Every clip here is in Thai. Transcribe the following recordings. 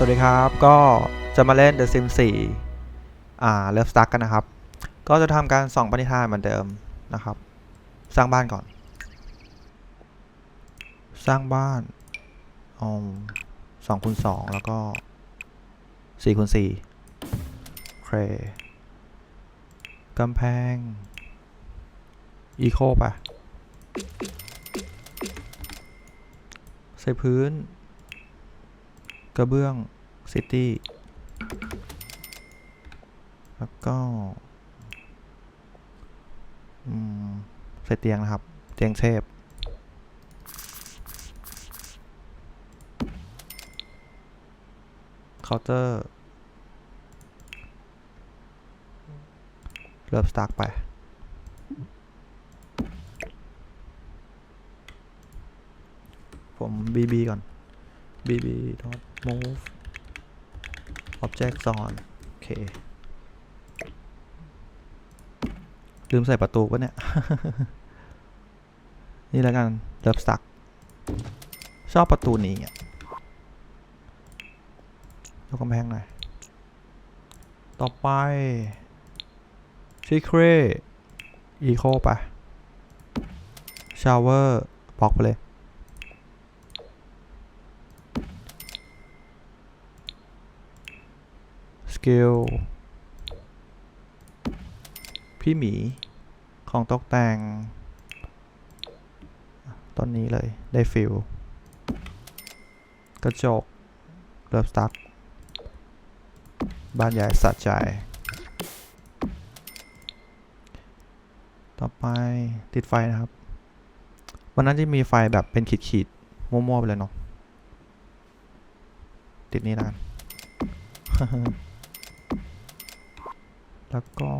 สวัสดีครับก็จะมาเล่น The Sims 4อ่าเลิฟสตั๊กกันนะครับ ก็จะทำการส่องปณิธานเหมือนเดิมนะครับ สร้างบ้านก่อน สร้างบ้านเอาสองคูณสองแล้วก็สี่คูณสี่เคกำแพง อีโคไปะใส่พื้น กระเบื้อง ซิตี้แล้วก็ใส่เตียงนะครับ เตียงเทพเคาน์เตอร์เริ่มสตาร์ทไปผม BB ก่อน bb dot move object on โอเค ลืมใส่ประตูปะเนี่ย นี่แล้วกันเริ่มสัก ชอบประตูนี้อะยกกำแพงหน่อย ต่อไป secret eco ไป shower บล็อกไปเลย สกิลพี่หมี ของตกแต่งต้นนี้เลย ได้ฟิลกระจกเริ่มสตั๊กบ้านใหญ่สัดใจ ต่อไปติดไฟนะครับ วันนั้นจะมีไฟแบบเป็นขีดๆมั่วๆไปเลยเนาะติดนี้แล้วกัน แล้วก็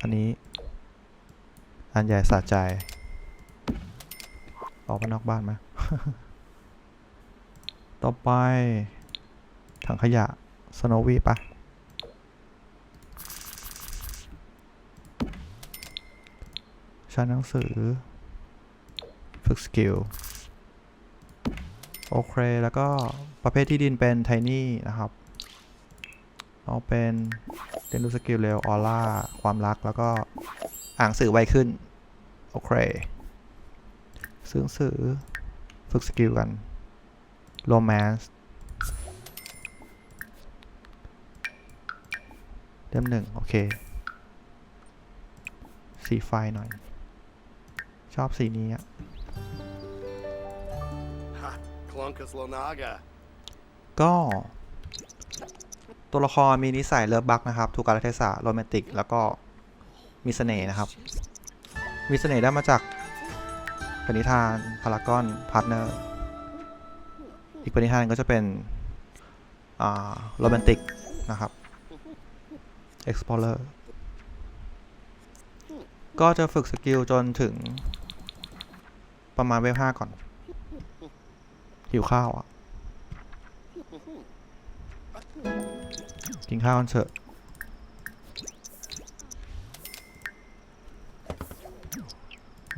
อันนี้ อันใหญ่สะใจออกไปนอกบ้านไหมต่อไป ถังขยะสโนวีปะชั้นหนังสือ ฝึกสกิล โอเค แล้วก็ประเภทที่ดินเป็นไทนี่นะครับ เอาเป็นเรียนรู้สกิลเร็วออร่าความรักแล้วก็อ่านสื่อไวขึ้น โอเคซื้อหนังสือฝึกสกิลกันโรแมนส์เล่มหนึ่งโอเค สีไฟหน่อย ชอบสีนี้อะ Ha, Clunkus Lonaga. ก็ ตัวละครมีนิสัยเลิฟบักนะครับ ถูกกาลเทศะโรแมนติก แล้วก็มีเสน่ห์นะครับ มีเสน่ห์ได้มาจากปณิธานพารากอนพาร์ทเนอร์ อีกปณิธานก็จะเป็นโรแมนติกนะครับ explorer ก็จะฝึกสกิลจนถึงประมาณเวฟห้าก่อน หิวข้าวอะ กินข้าวกันเถอะ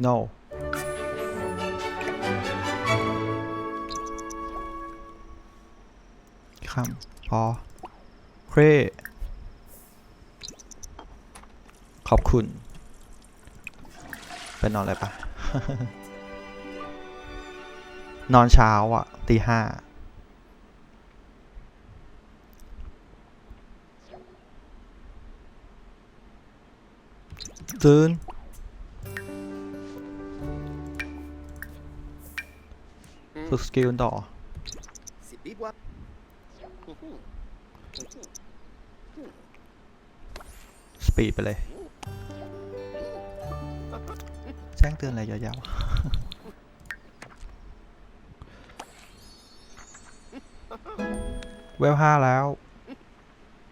no คำพอเครขอบคุณ เป็นนอนอะไรปะ นอนเช้าอะตีห้า ตื่นฝึกสกิลต่อสปีดไปเลยแจ้งเตือนอะไรยาวๆเวลห้าแล้ว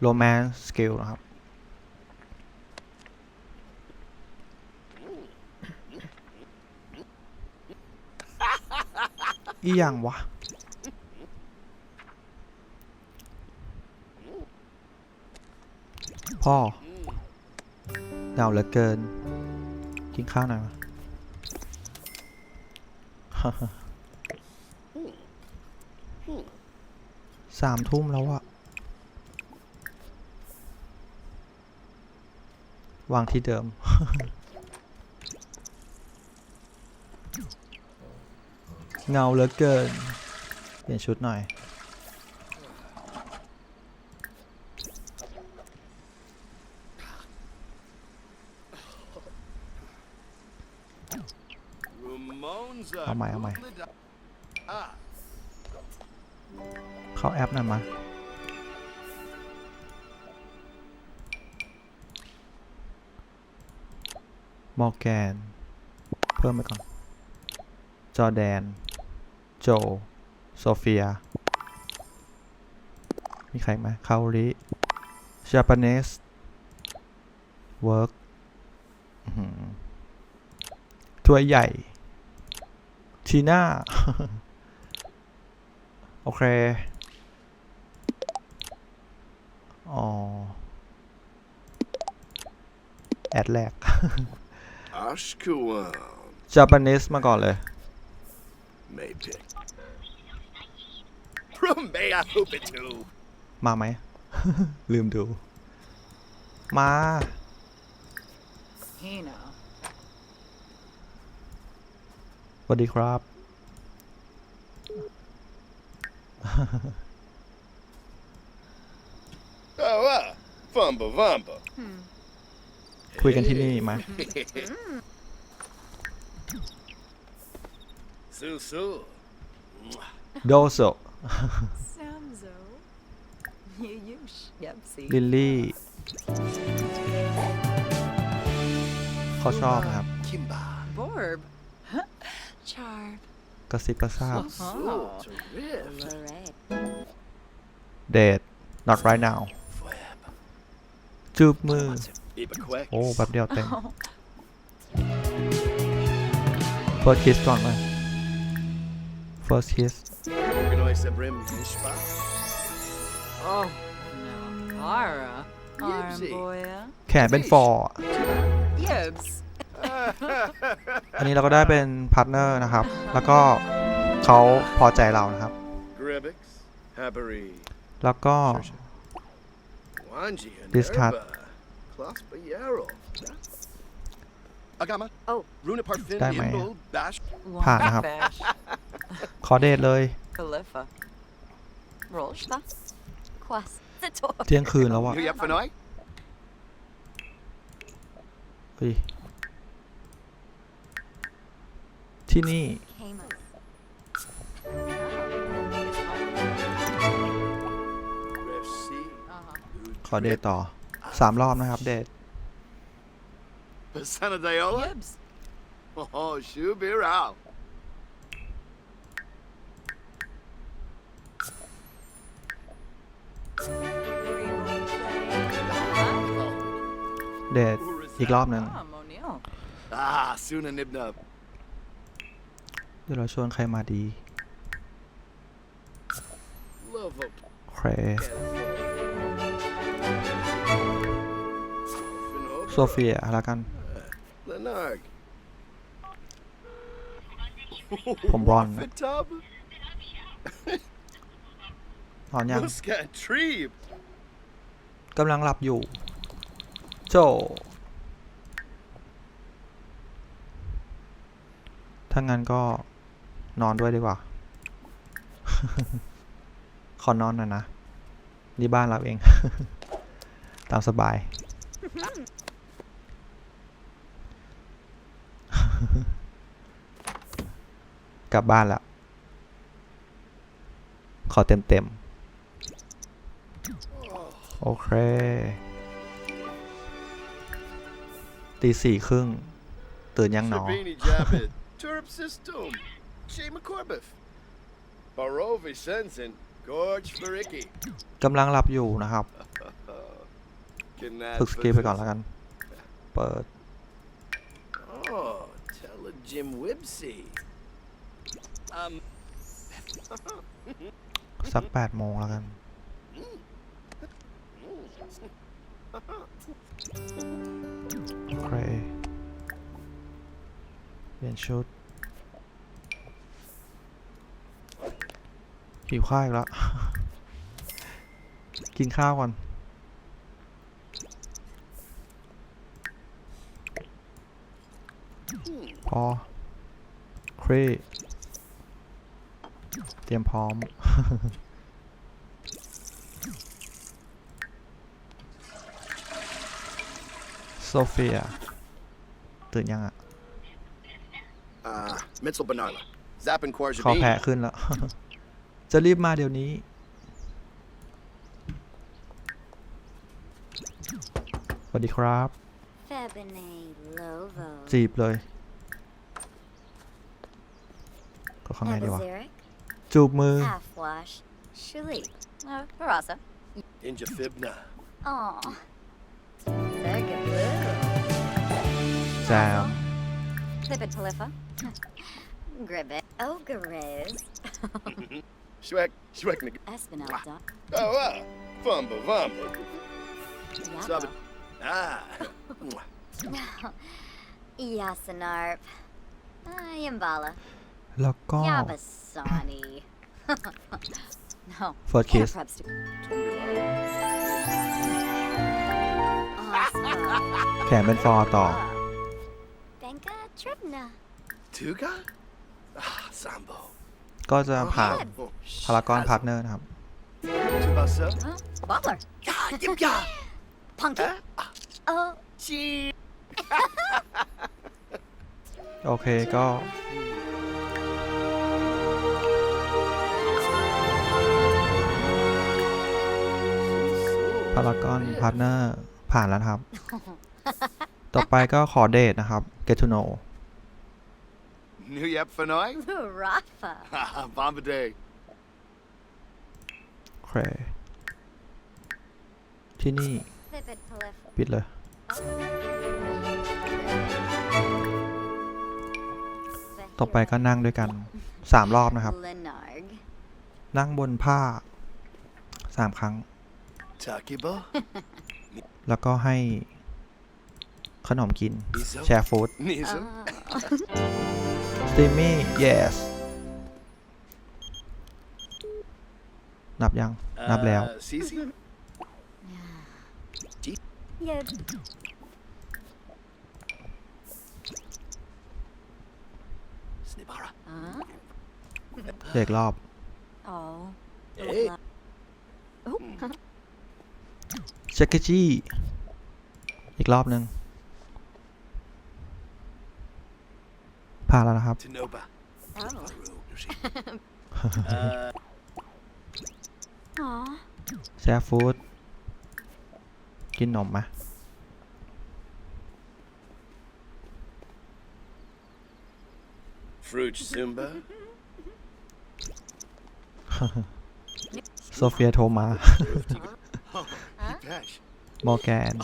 โรแมนสกิลนะครับ อีหยังวะ พ่อเหงาเหลือเกิน กินข้าวหน่อยวะพสามทุ่มแล้วอะวางที่เดิม เงาเหลือเกิน เปลี่ยนชุดหน่อย เอาใหม่เอาใหม่ เข้าแอปหน่อยมามอร์แกน เพิ่มไปก่อน จอแดน โจ โซเฟีย มีใครไหมคาโอริจ a ป a น e s เวิร์กถ้วยใหญ่ชีน่า โอเค อ๋อ แอดแรก Ashkuan. จ a ป a น e s มาก่อนเลย Maypick. Rumea Hoopitu. มาไหม ลืมดู มา Hina. สวัสดีครับ Oh, uh, Fumba Vumba. คุยกันที่นี่มา Su Su. โดโซ Samzo. Yush. Yepsi. ลิลลี่เขาชอบนะครับ Kimba. Borb. Charb. กระซิบกระซาบ Su Terrific. Lorette. เดท not right now จูบมือ Ibequex. โอ้แป๊บเดียวเต็ม first kiss ก่อนเลย first kiss Organize Sabrim Hishpa. Oh. No. Ara. Yipsy. Armboya. แขนเป็น for Yibs. อันนี้เราก็ได้เป็นพาร์ทเนอร์นะครับ แล้วก็เขาพอใจเรานะครับ Grebix. Habari. แล้วก็ Wanji. Discard. Claspa Yarrow. Agama. Oh. Runa Parfin. Dai mai Imbul. Bash. ผ่านนะครับ Bash. ขอเดทเลย Khalifa. Rolshta. Quas. The door. เที่ยงคืนแล้วอะ You up for night? เฮ้ยที่นี่ Camus. ขอเดทต่อสามรอบนะครับ เดท Pasana Diola? Yibs. Oh, shoe be out. เดทอีกรอบหนึ่ง Ah, Monil. Ah, Suna Nibnub. เดี๋ยวเราชวนใครมาดี Love up. โอเคโซเฟียแล้วกัน Lenarg. ผมบรอนนะ Waffetub. นอนยัง Muscat Trebe. กำลังหลับอยู่ โจถ้างั้นก็นอนด้วยดีกว่า ขอนอนหน่อยนะ นี่บ้านเราเอง ตามสบาย กลับบ้านละขอเต็มเต็มๆโอเค ตีสี่ครึ่งตื่นยังหนอ Sabini Jabbit. Turp System. Shema Corbif. Barovi Sensen. Gorge Fariki. กำลังหลับอยู่นะครับฝึกสกิลไปก่อนแล้วกัน เปิด Oh, tell a Jim Wibsy. Um, สักแปดโมงแล้วกันโอเคเปลี่ยนชุดหิวข้าวอีกแล้ว กินข้าวก่อนพอครีเตรียมพร้อม โซเฟีย ตื่นยังอะ Uh, Mitzel Benarla. Zappin คอ Quarjabi. แพ้ขึ้นแล้ว จะรีบมาเดี๋ยวนี้ สวัสดีครับ Febine Lovo. จีบเลย ก็ข้างในดีกว่า Abazaric. จูบมือ Half wash. Shalik. Oh, Barasa. Inja Fibna. Aw. Circuit Blue. แจม Clippet Talifa. Gribbet. Ogres. Schweck, Schweck, Nick. Espinalda. Oh, wow. Fumba, Vumba. Stop it. Yapa. Ah. Yasanarp. Yambala. แล้วก็ Yabasani. No. First kiss Perhaps to- Osma. แขนเป็นฟอร์ต่อ Benka Tribna. Tuga? Ah, Sambo. ก็จะผ่าน Oh, พารากอนพาร์ทเนอร์นะครับ Tsubasa. Huh? Butler. Ya, yip, ya. Punky. Ah, Oh. Gee. โอเคก็ พารากอนพาร์ทเนอร์ผ่านแล้วนะครับ ต่อไปก็ขอเดทนะครับ get to know New Yep Fanoi? Rafa. Bomba Day. โอเคที่นี่ Clippet Palif. ปิดเลยต่อไปก็นั่งด้วยกันสามรอบนะครับ Lenarg. นั่งบนผ้าสามครั้ง Takiba? แล้วก็ให้ขนมกิน Izo? แชร์ฟู้ด Nizo? Uh, สตีมี่ yes นับยัง นับแล้ว Uh, Sisi? yeah. Snibara. Huh? เด็กรอบ Oh. Hey. Oh. เช็คเกจี้อีกรอบหนึ่ง ผ่านแล้วนะครับ Tanoba. Oh. Aru. Uh, Aw. แชร์ฟู้ดกินนมไหม Fruit Zumba. โซเฟียโทรมา Pesh. มอร์แกน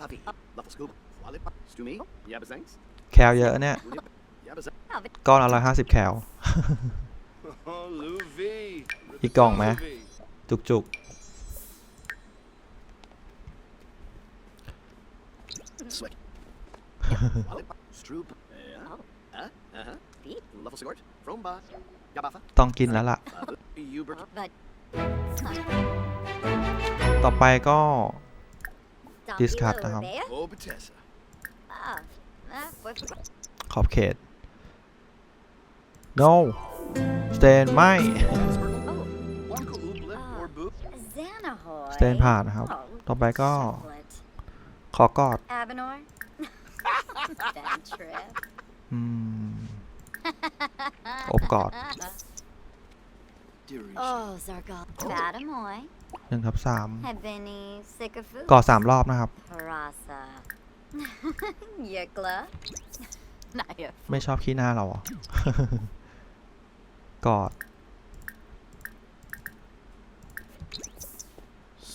Papi. Luffle Scoop. Wallet. Stumi. Yabazangs. แคลเยอะเนี่ย Yabazangs. ก้อนละร้อยห้าสิบแคล Oh, Louis. อีกกล่องไหมจุกจุก Swick. Wallet. Stroop. Yeah. Huh? Uh-huh. Beep. Luffle Sigort. Fromba. Yabafa. ๆต้องกินแล้วล่ะ Hubert. But ต่อไปก็ Donkey Discard Lou นะครับ Bea? Oh, Bethesda. Ah. Ah, what- ขอบเขต no stand ไม่ Wonka Ooblet or Boo. Xanahoy. สเตนผ่านนะครับ Oh, ต่อไปก็ chocolate. ขอกอด Abenor. Bad trip. อืมอบกอด Dearie. Oh, Zargal. Badamoy. หนึ่งทับสาม Hebini. Sikafu. กอดสามรอบนะครับ Parasa. Yukla. Naya. ไม่ชอบขี้หน้าเราเหรอ กอด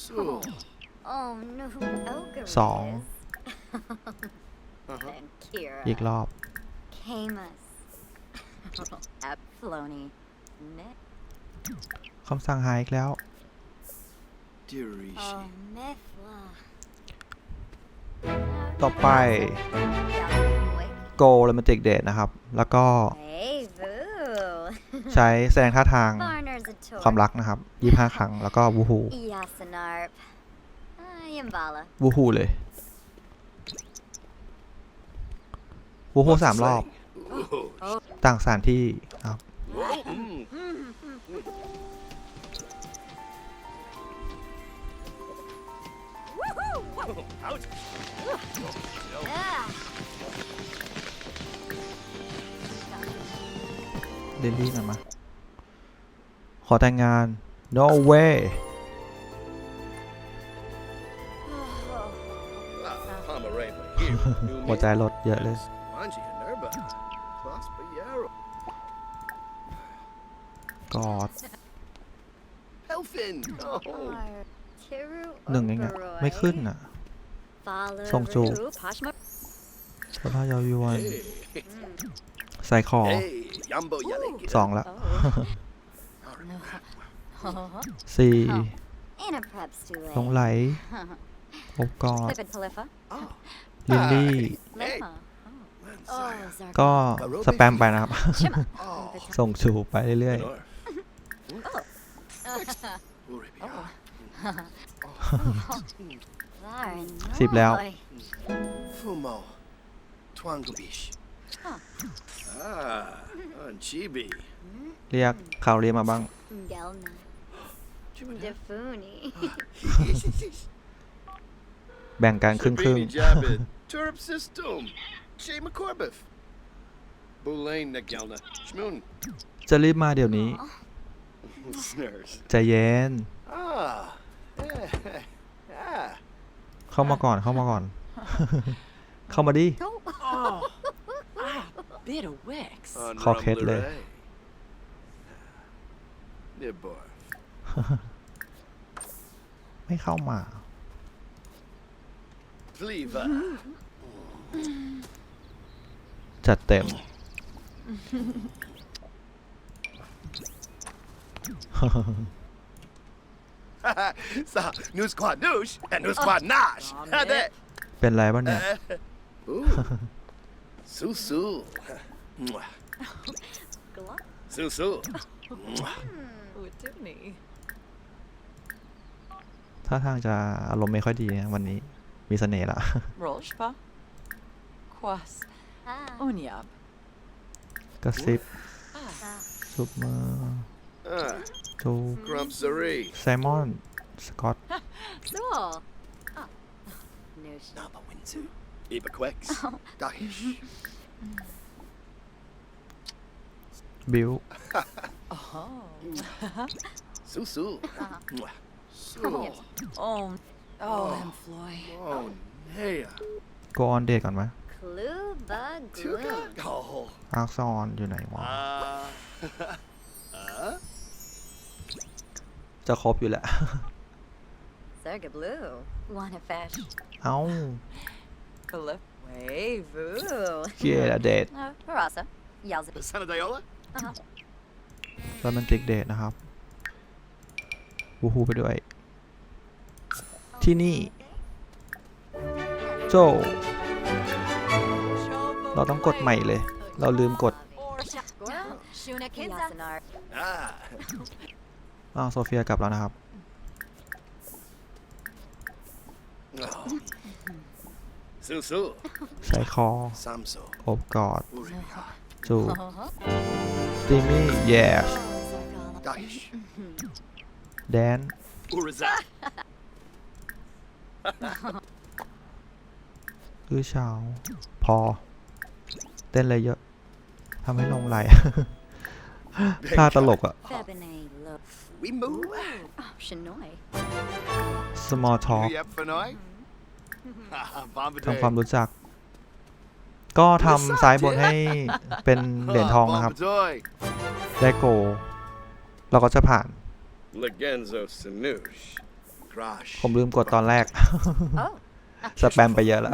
So. Oh no. Ogre. Song. Uh-huh. And Kira. อีกรอบ Camus. At Floney. Nick. คำสั่งหายอีกแล้ว Dearie. Oh, Mifla. ต่อไป go romantic date นะครับ แล้วก็ Hey, boo. ใช้แสดงท่าทาง Barners Zantator. ความรักนะครับยี่ห้าครั้งแล้วก็วูฮู Yasanarp. Uh, Yambala. วูฮูเลยวูฮูสามรอบ Ooh. ต่างสถานที่ครับ Mm. เดลี่หน่อยมา ขอแต่งงาน no way หัวใจลดเยอะเลย กอดหนึ่งเองอะไม่ขึ้นอะส่งจูบสภาพยาวยวน ใส่คอ Hey. Yambo Yalek. สองละ Oh. สี่ And a prep stew. หลงไหลพบกอด Flip it, Talifa. Oh. ลิลลี่ Hey. Lemma. Oh, Lansire. ก็ Zarkon. สแปมไปนะครับ Shimma. Oh. ส่งจูบไปเรื่อย Lenore. Uribi. Varn. ๆสิบแล้ว Oi. Fumo. Twangubish. Ah. Anchibi. เรียกข่าวเรียนมาบ้าง Gelna. Defuni. แบ่งกันครึ่งครึ่ง Sabini Jabid. Turp System. Shay McCorbiff. Boulain Nagelna. Schmoon. จะรีบมาเดี๋ยวนี้ Snurs. ใจเย็น Ah. Ah. เข้ามาก่อนเข้ามาก่อน เข้ามาดิ Oh. Oh, ah, bit of Wix. On Cockhead le. Rumbleray. Dear boy. ไม่เข้ามา Fliva. จัดเต็ม Sa new squad noosh and new squad nosh. Aw, Had man. เป็นไรบ้างเนี่ย Ooh. Sue Sue. Mwah. Glove. Sue Sue. Mwah. Ooh, Tiffany. ถ้าทางจะอารมณ์ไม่ค่อยดีนะวันนี้ มีเสน่ห์ละ Rolshpa. Quas. Ah. Unyab. กระซิบ Ah, ซุปมือ Ah. จูบ Grumpsery. ไซมอน สกอต So. Oh. Noosh. Naba Winsu. Eba Quex. Dahish. บิว oh. Sue Sue. Mwah. Sue. Yes. Oh, oh, them Floy. Oh, Nea. โกออนเดทก่อนไหม Kluba Tuka. gloom. Oh. อาร์คซอนอยู่ไหนวะ Ah. Uh. จะครบอยู่แหละ Serga Blue. Wanna fish? เอ้า Philip. Wave. ooh. เกียร์เดท Uh, Barasa. Yells at Sana Diola? Uh-huh. โรแมนติกเดทนะครับ วูฮูไปด้วย ที่นี่ โจ เราต้องกดใหม่เลย เราลืมกด Shuna Kinza. Yasanar. Ah. อ้าวโซเฟียกลับแล้วนะครับ Oh. Sue Sue. ใส่คอ Samso. โอบกอด Uribiha. จูบ Uh-huh. สตีมี่ yes Oh, Zarkon. Dahish. แดน Uriza. อื้อเช้าพอ เต้นอะไรเยอะทำให้ลงไหล ท่าตลกอะ Febine look. We move. Oh, Shanoi. small talk You up for noi? Bomba ทำความรู้จัก ก็ทำซ้ายบนให้เป็นเหรียญทองนะครับ Toy. ได้โก เราก็จะผ่าน Legenzo Sanoosh. Crash. ผมลืมกดตอนแรก Oh. สแปมไปเยอะละ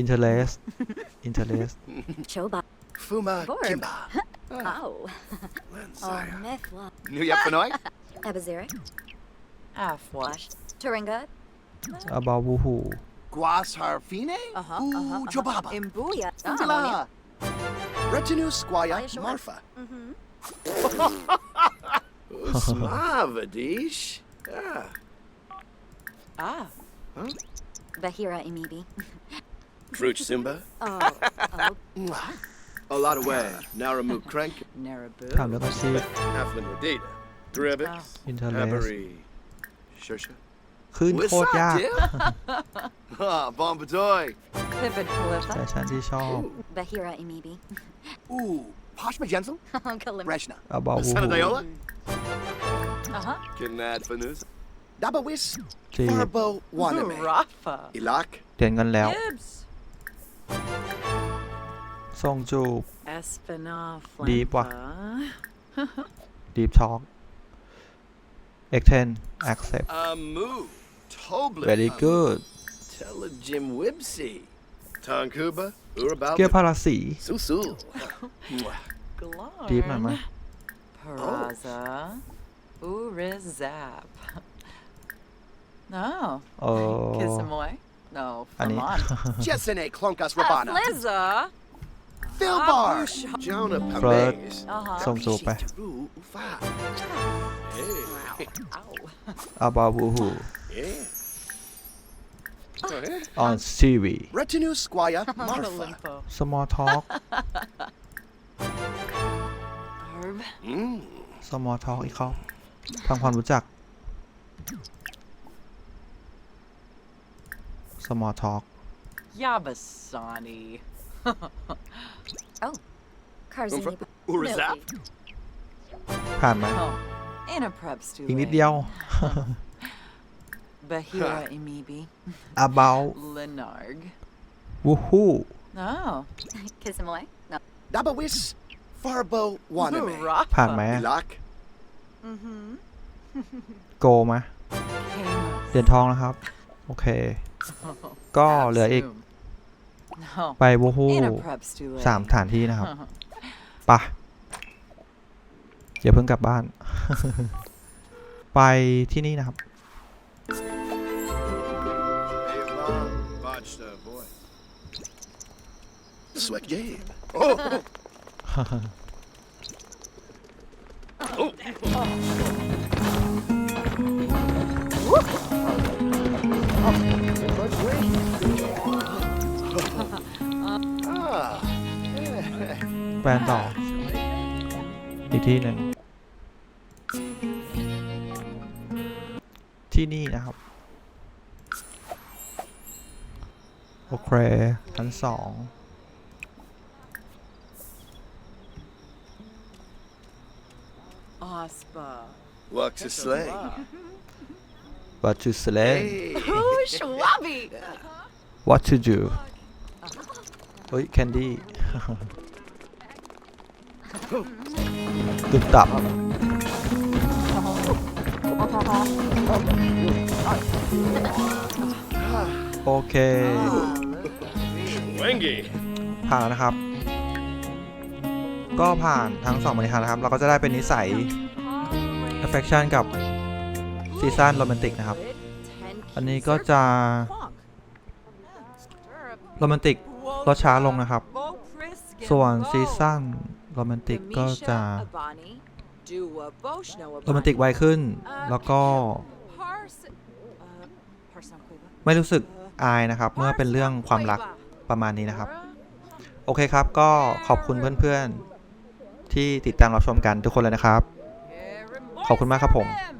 interest interest Choba. Fuma Vorb. Kimba. Oh. Oh, Lansire. Mefla. New up for noi? Abaziri. Afwash. Flash. Turinga. about วู ฮู Guas Harfine? Uh-huh, Ooh, uh-huh, uh-huh. Jobaba. Imbuya. Undala. Retinue Squire Ay, sure. Marfa. Mm-hmm. Slavadish. Ah. Ah. Bahira Imibi. Fruit Simba. Oh, oh, Mwah. A lot away. Naramu Crank. ถามเรื่องอาชีพ Halfling Wadida. Drebix. Ah. Interlace. Havery. Shursha. ขึ้นโคตรยาก Ah, Bombadoy. Pipid แฟ Calipha. ชั่นที่ชอบ Bahira Imibi. Ooh, Posh Magenzel? Kalim. Reshna. อาบาวู Senadayola. Uh-huh. Kinad Fanus. Dabawis? จีบ Farbo Waname. Rafa. Ilak. เรียนกันแล้ว Gibbs. ทรงจูบ Espinal Deep ว่ะ Flampa. ดีฟช็อก เอ็กเทนแอคเซป Amu. Tobler. very good Telejim Wibsy. Tonkuba. Urabal. เกียร์พาราสี Susu. Mwah. Glarn. ดีฟหน่อยไหม Peraza. Urizap. No. เออ Kissamoy. No. อันนี้ Vermont. Jessene Klonkas Rabana. Flizza. Philbar. Jonah Fred. Pames. Uh-huh. ทรงจูบไป Taru Ufa. Hey. Ow. อาบาวูฮู Yeah. Oh, yeah. on TV Retinue Squire Marfa. Monolimpo. small talk Barb. Mm. small talk อีกครับทำความรู้จัก small talk Yabasani. Karzini. Urazap. ผ่านไหม Oh. Anna Preps too อีกนิด late. เดียว Bahira Imibi. about Lenarg. วูฮู้ No. Kisamoy. No. Dabawis Farbo Waname. Rafa. ผ่านไหม Ilak. โกไหม Kamos. เหรียญทองนะครับ โอเค ก็เหลืออีก No. ไปวูฮู้ Anna Preps too late. สามสถานที่นะครับไปะอย่าเพิ่งกลับบ้าน ไปที่นี่นะครับ Hey, Mom. Botched, uh, boy. Swag Jabe. Oh. ปลนต่อ อีกที่หนึ่งที่นี่นะครับ โอเคชั้นสอง Ospa. Walks a sleigh. what to select Hey. Ooh, Schwabby. what to do เฮ้ยแคนดี้ ตึบตับโอเค Wengy. ผ่านแล้วนะครับ ก็ผ่านทั้งสองบริหารนะครับ เราก็จะได้เป็นนิสัย affection กับซีซันโรแมนติกนะครับ อันนี้ก็จะโรแมนติกลดช้าลงนะครับ ส่วนซีซัน โรแมนติกก็จะโรแมนติกไวขึ้น แล้วก็ ไม่รู้สึกอายนะครับ เมื่อเป็นเรื่องความรักประมาณนี้นะครับ โอเคครับก็ขอบคุณเพื่อนๆ ที่ติดตามรับชมกันทุกคนเลยนะครับ ขอบคุณมากครับผมผม